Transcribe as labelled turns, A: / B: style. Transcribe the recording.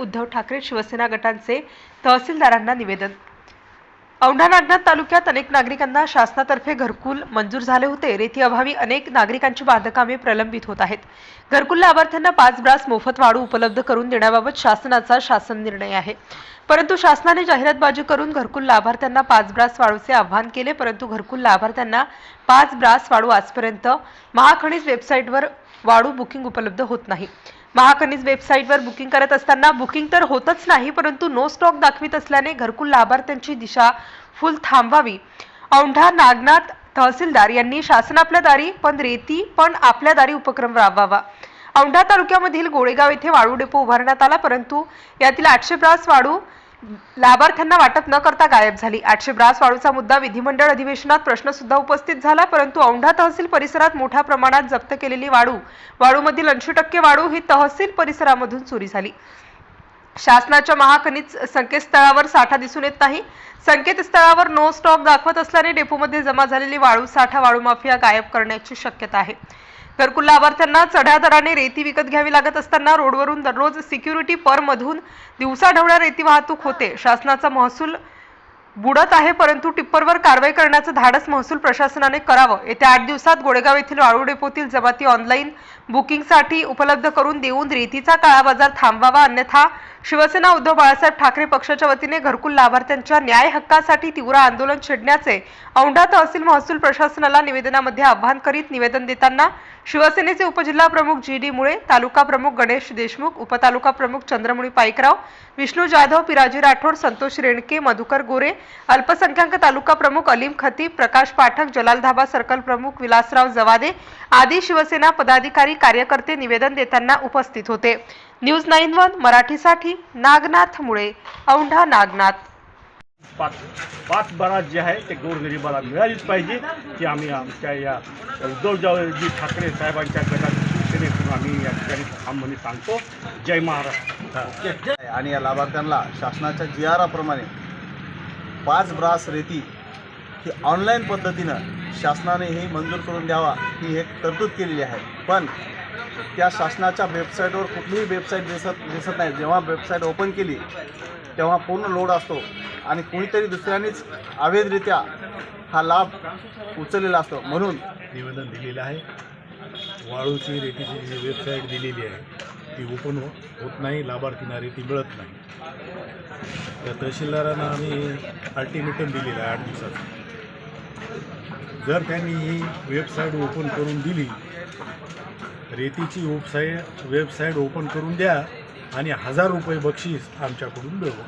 A: उद्धव ठाकरे शिवसेना गटांचे तहसीलदारांना निवेदन. औंढा नागनाथ तालुक्यात अनेक नागरिकांना शासनातर्फे घरकुल मंजूर झाले होते. रेती अभावी अनेक नागरिकांची बांधकामे प्रलंबित होत आहेत. घरकुल लाभार्थ्यांना पाच ब्रास मोफत वाढू उपलब्ध करून देण्याबाबत शासनाचा शासन निर्णय आहे. परंतु शासनाने जाहिरातबाजी करून घरकुल लाभार्थ्यांना पाच ब्रास वाढूचे आवाहन केले परंतु घरकुल लाभार्थ्यांना पाच ब्रास वाढू आजपर्यंत महाखनिज वेबसाईटवर वाढू बुकिंग उपलब्ध होत नाही. महाखनिज वेबसाईटवर बुकिंग करत असताना बुकिंग तर होतच नाही परंतु नो स्टॉक दाखवित असल्याने घरकुल लाभार्थ्यांची दिशा फुल थांबवावी औंढा नागनाथ तहसीलदार यांनी शासन आपल्या दारी पण रेती पण आपल्या दारी उपक्रम राबवावा. औंढा तालुक्यामधील गोळेगाव येथे वाळू डेपो उभारण्यात आला परंतु यातील आठशे ब्रास वाळू लाभार्थ्यांना वाटप न करता गायब झाली. आठशे ब्रास वाळूचा मुद्दा विधिमंडळ अधिवेशनात प्रश्न सुद्धा उपस्थित झाला परंतु औंढा तहसील परिसरात मोठ्या प्रमाणात जप्त केलेली वाळू वाळूमधील ऐंशी टक्के वाळू ही तहसील परिसरामधून चोरी झाली. शासनाच्या महाखनिज संकेतस्थळावर साठा दिसून येत नाही. संकेतस्थळावर नो स्टॉक दाखवत असल्याने डेपोमध्ये जमा झालेली वाळू साठा वाळू माफिया गायब करण्याची शक्यता आहे. घरकुल लाभार्थ्यांना चढ्या दराने रेती विकत घ्यावी लागत असताना रोडवरून दररोज सिक्युरिटी परमधून दिवसाढवळ्या रेती वाहतूक होते. शासनाचा महसूल बुडत आहे परंतु टिप्परवर कारवाई करण्याचं धाडस महसूल प्रशासनाने करावं. येत्या आठ दिवसात गोडेगाव येथील वाळू डेपोतील जमाती ऑनलाईन बुकिंगसाठी उपलब्ध करून देऊन रेतीचा काळा बाजार थांबवावा अन्यथा शिवसेना उद्धव बाळासाहेब ठाकरे पक्षाच्या वतीने घरकुल लाभार्थ्यांच्या न्याय हक्कासाठी तीव्र आंदोलन छेडण्याचे औंढा तहसील महसूल प्रशासनाला निवेदनामध्ये आव्हान करीत निवेदन देताना शिवसेनेचे उपजिल्हा प्रमुख जी डी मुळे तालुका प्रमुख गणेश देशमुख उपतालुका प्रमुख चंद्रमुळी पाईकराव विष्णू जाधव पिराजी राठोड संतोष रेणके मधुकर गोरे अल्पसंख्याक तालुका प्रमुख अलीम खतीब प्रकाश पाठक जलाल धाबा सर्कल प्रमुख विलासराव जवादे आदी शिवसेना पदाधिकारी कार्यकर्ते निवेदन देताना उपस्थित होते. न्यूज नाईन वन मराठीसाठी नागनाथ मुळे औंढा नागनाथ.
B: पाच पाच बरात जे आहे ते गोरगरिबाला मिळालीच पाहिजे ती आम्ही आमच्या या उद्धवजी ठाकरे साहेबांच्या गटात शिवसेनेतून आम्ही या ठिकाणी ठामपणे सांगतो. जय महाराष्ट्र.
C: आणि या लाभार्थ्यांना शासनाच्या जी आर प्रमाणे पाच ब्रास रेती ही ऑनलाईन पद्धतीनं शासनाने हे मंजूर करून द्यावा ही एक तरतूद केलेली आहे. पण त्या शासनाच्या वेबसाईटवर कुठलीही वेबसाईट दिसत दिसत नाही. जेव्हा वेबसाईट ओपन केली तेव्हा पूर्ण लोड असतो आणि कोणीतरी दुसऱ्यांनीच अवैधरित्या हा लाभ उचललेला असतो. म्हणून
D: निवेदन दिलेलं आहे. वाळूची रेतीची जी वेबसाईट दिलेली आहे ती ओपन हो-, होत नाही. लाभार्थींना रेती मिळत नाही. त्या तहसीलदारांना आम्ही अल्टिमेटम दिलेलं आहे आठ दिवसाचं. जर त्यांनी ही वेबसाईट ओपन करून दिली रेतीची वेबसाईट वेबसाईट ओपन करून द्या आणि हजार रुपये बक्षीस आमच्याकडून मिळवा.